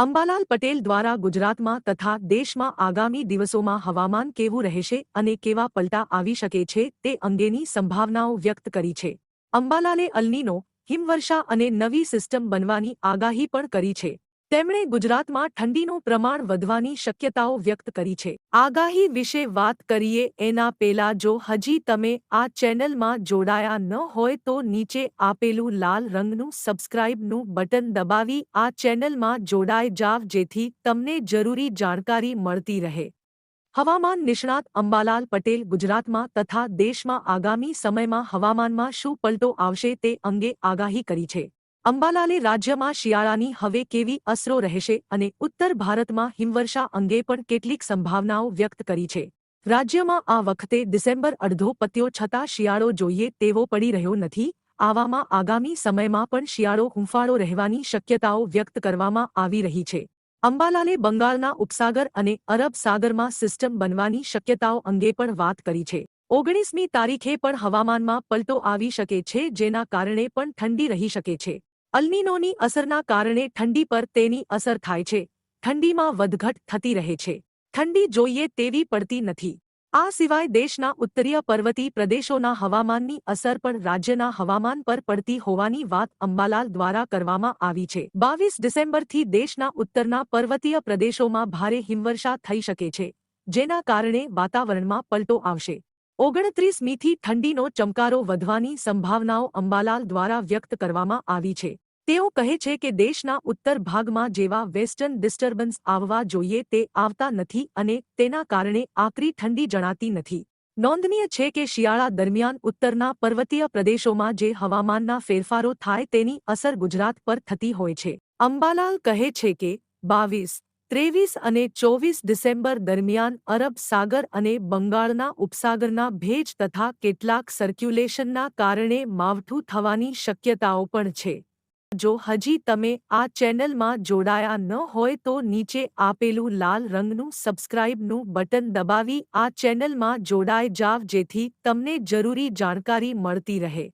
અંબાલાલ પટેલ દ્વારા ગુજરાતમાં તથા દેશમાં આગામી દિવસોમાં હવામાન કેવું રહેશે અને કેવા પલટા આવી શકે છે તે અંગેની સંભાવનાઓ વ્યક્ત કરી છે. અંબાલાલે અલ્નીનો, હિમવર્ષા અને નવી સિસ્ટમ બનવાની આગાહી પણ કરી છે. તેમણે ગુજરાતમાં ઠંડીનું પ્રમાણ વધવાની શક્યતાઓ વ્યક્ત કરી છે. આગાહી વિશે વાત કરીએ એના પેલા જો હજી તમે આ ચેનલમાં જોડાયા ન હોય તો નીચે આપેલું લાલ રંગનું સબસ્ક્રાઇબનું બટન દબાવી આ ચેનલમાં જોડાઈ જાવ જેથી તમને જરૂરી જાણકારી મળતી રહે. હવામાન નિષ્ણાત અંબાલાલ પટેલ ગુજરાતમાં તથા દેશમાં આગામી સમયમાં હવામાનમાં શું પલટો આવશે તે અંગે આગાહી કરી છે. અંબાલાલે રાજ્યમાં શિયાળાની હવે કેવી અસરો રહેશે અને ઉત્તર ભારતમાં હિમવર્ષા અંગે પણ કેટલીક સંભાવનાઓ વ્યક્ત કરી છે. રાજ્યમાં આ વખતે ડિસેમ્બર અડધો પત્યો છતાં શિયાળો જોઈએ તેવો પડી રહ્યો નથી. આવામાં આગામી સમયમાં પણ શિયાળો હુંફાળો રહેવાની શક્યતાઓ વ્યક્ત કરવામાં આવી રહી છે. અંબાલાલે બંગાળના ઉપસાગર અને અરબ સાગરમાં સિસ્ટમ બનવાની શક્યતાઓ અંગે પણ વાત કરી છે. ઓગણીસમી તારીખે પણ હવામાનમાં પલટો આવી શકે છે જેના કારણે પણ ઠંડી રહી શકે છે. અલ્નીનોની અસરના કારણે ઠંડી પર તેની અસર થાય છે. ઠંડીમાં વધઘટ થતી રહે છે. ઠંડી જોઈએ તેવી પડતી નથી. આ સિવાય દેશના ઉત્તરીય પર્વતી પ્રદેશોના હવામાનની અસર પણ રાજ્યના હવામાન પર પડતી હોવાની વાત અંબાલાલ દ્વારા કરવામાં આવી છે. બાવીસ ડિસેમ્બરથી દેશના ઉત્તરના પર્વતીય પ્રદેશોમાં ભારે હિમવર્ષા થઈ શકે છે, જેના કારણે વાતાવરણમાં પલટો આવશે. ઓગણત્રીસ મીથી ઠંડીનો ચમકારો વધવાની સંભાવનાઓ અંબાલાલ દ્વારા વ્યક્ત કરવામાં આવી છે. તેઓ કહે છે કે દેશના ઉત્તર ભાગમાં જેવા વેસ્ટર્ન ડિસ્ટર્બન્સ આવવા જોઈએ તે આવતા નથી અને તેના કારણે આકરી ઠંડી જણાતી નથી. નોંધનીય છે કે શિયાળા દરમિયાન ઉત્તરના પર્વતીય પ્રદેશોમાં જે હવામાનના ફેરફારો થાય તેની અસર ગુજરાત પર થતી હોય છે. અંબાલાલ કહે છે કે બાવીસ ત્રેવીસ અને ચોવીસ ડિસેમ્બર દરમિયાન અરબ સાગર અને બંગાળના ઉપસાગરના ભેજ તથા કેટલાક સર્ક્યુલેશનના કારણે માવઠું થવાની શક્યતાઓ પણ છે. જો હજી તમે આ ચેનલમાં જોડાયા ન હોય તો નીચે આપેલું લાલ રંગનું સબસ્ક્રાઇબનું બટન દબાવી આ ચેનલમાં જોડાઈ જાવ જેથી તમને જરૂરી જાણકારી મળતી રહે.